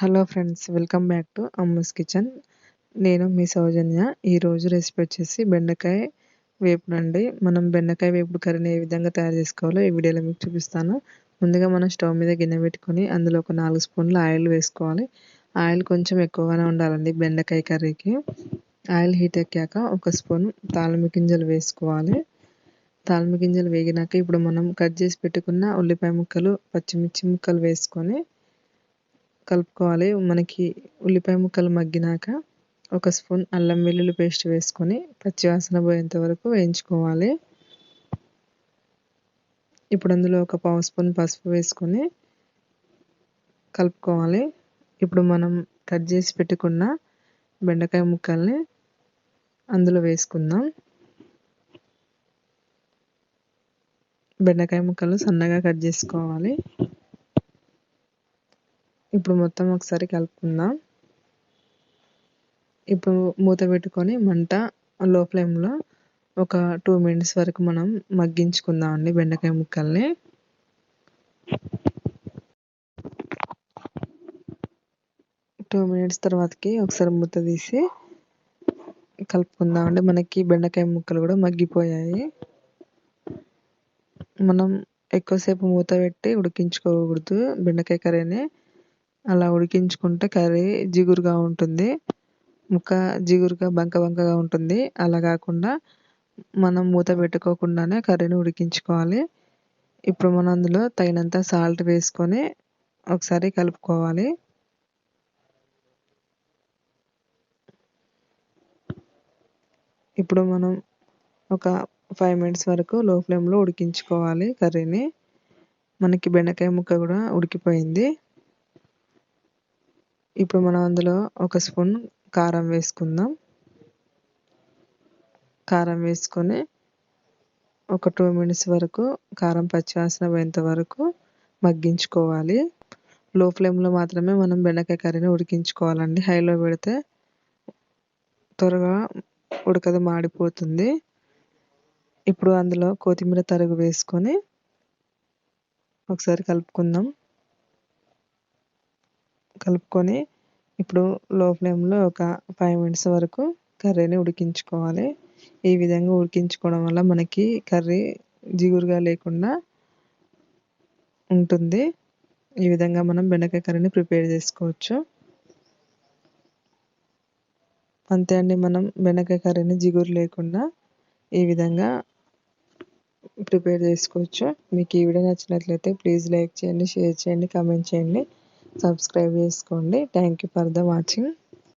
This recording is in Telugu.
Hello friends welcome back to Amma's kitchen నేను మీ సౌజన్య. ఈరోజు రెసిపీ వచ్చేసి బెండకాయ వేపుడు అండి. మనం బెండకాయ వేపుడు కర్రీని ఏ విధంగా తయారు చేసుకోవాలో ఈ వీడియోలో మీకు చూపిస్తాను. ముందుగా మనం స్టవ్ మీద గిన్నె పెట్టుకొని అందులో ఒక నాలుగు స్పూన్ల ఆయిల్ వేసుకోవాలి. ఆయిల్ కొంచెం ఎక్కువగానే ఉండాలండి బెండకాయ కర్రీకి. ఆయిల్ హీట్ ఎక్కాక ఒక స్పూన్ తాలిమి గింజలు వేసుకోవాలి. తాలిమి గింజలు వేగినాక ఇప్పుడు మనం కట్ చేసి పెట్టుకున్న ఉల్లిపాయ ముక్కలు పచ్చిమిర్చి ముక్కలు వేసుకొని కలుపుకోవాలి. మనకి ఉల్లిపాయ ముక్కలు మగ్గినాక ఒక స్పూన్ అల్లం వెల్లుల్లి పేస్ట్ వేసుకొని పచ్చివాసన పోయేంత వరకు వేయించుకోవాలి. ఇప్పుడు అందులో ఒక పావు స్పూన్ పసుపు వేసుకొని కలుపుకోవాలి. ఇప్పుడు మనం కట్ చేసి పెట్టుకున్న బెండకాయ ముక్కల్ని అందులో వేసుకుందాం. బెండకాయ ముక్కలు సన్నగా కట్ చేసుకోవాలి. ఇప్పుడు మొత్తం ఒకసారి కలుపుకుందాం. ఇప్పుడు మూత పెట్టుకొని మంట లో ఫ్లేమ్లో ఒక టూ మినిట్స్ వరకు మనం మగ్గించుకుందాం అండి బెండకాయ ముక్కల్ని. టూ మినిట్స్ తర్వాతకి ఒకసారి మూత తీసి కలుపుకుందాం అండి. మనకి బెండకాయ ముక్కలు కూడా మగ్గిపోయాయి. మనం ఎక్కువసేపు మూత పెట్టి ఉడికించుకోకూడదు బెండకాయ కర్రీని. అలా ఉడికించుకుంటే కర్రీ జిగురుగా ఉంటుంది. ముక్క జిగురుగా బంక బంకగా ఉంటుంది. అలా కాకుండా మనం మూత పెట్టుకోకుండానే కర్రీని ఉడికించుకోవాలి. ఇప్పుడు మనం అందులో తగినంత సాల్ట్ వేసుకొని ఒకసారి కలుపుకోవాలి. ఇప్పుడు మనం ఒక ఫైవ్ మినిట్స్ వరకు లో ఫ్లేమ్లో ఉడికించుకోవాలి కర్రీని. మనకి బెండకాయ ముక్క కూడా ఉడికిపోయింది. ఇప్పుడు మనం అందులో ఒక స్పూన్ కారం వేసుకుందాం. కారం వేసుకొని ఒక టూ మినిట్స్ వరకు కారం పచ్చివాసన పోయేంత వరకు మగ్గించుకోవాలి. లో ఫ్లేమ్లో మాత్రమే మనం బెండకాయ కర్రీని ఉడికించుకోవాలండి. హైలో పెడితే త్వరగా ఉడకదు మాడిపోతుంది. ఇప్పుడు అందులో కొత్తిమీర తరుగు వేసుకొని ఒకసారి కలుపుకుందాం. కలుపుకొని ఇప్పుడు లో ఫ్లేమ్లో ఒక ఫైవ్ మినిట్స్ వరకు కర్రీని ఉడికించుకోవాలి. ఈ విధంగా ఉడికించుకోవడం వల్ల మనకి కర్రీ జిగురుగా లేకుండా ఉంటుంది. ఈ విధంగా మనం బెండకాయ కర్రీని ప్రిపేర్ చేసుకోవచ్చు. అంతే అండి మనం బెండకాయ కర్రీని జిగురు లేకుండా ఈ విధంగా ప్రిపేర్ చేసుకోవచ్చు. మీకు ఈ వీడియో నచ్చినట్లయితే ప్లీజ్ లైక్ చేయండి షేర్ చేయండి కామెంట్ చేయండి. సబ్స్క్రైబ్ చేసుకోండి. Thank you for the watching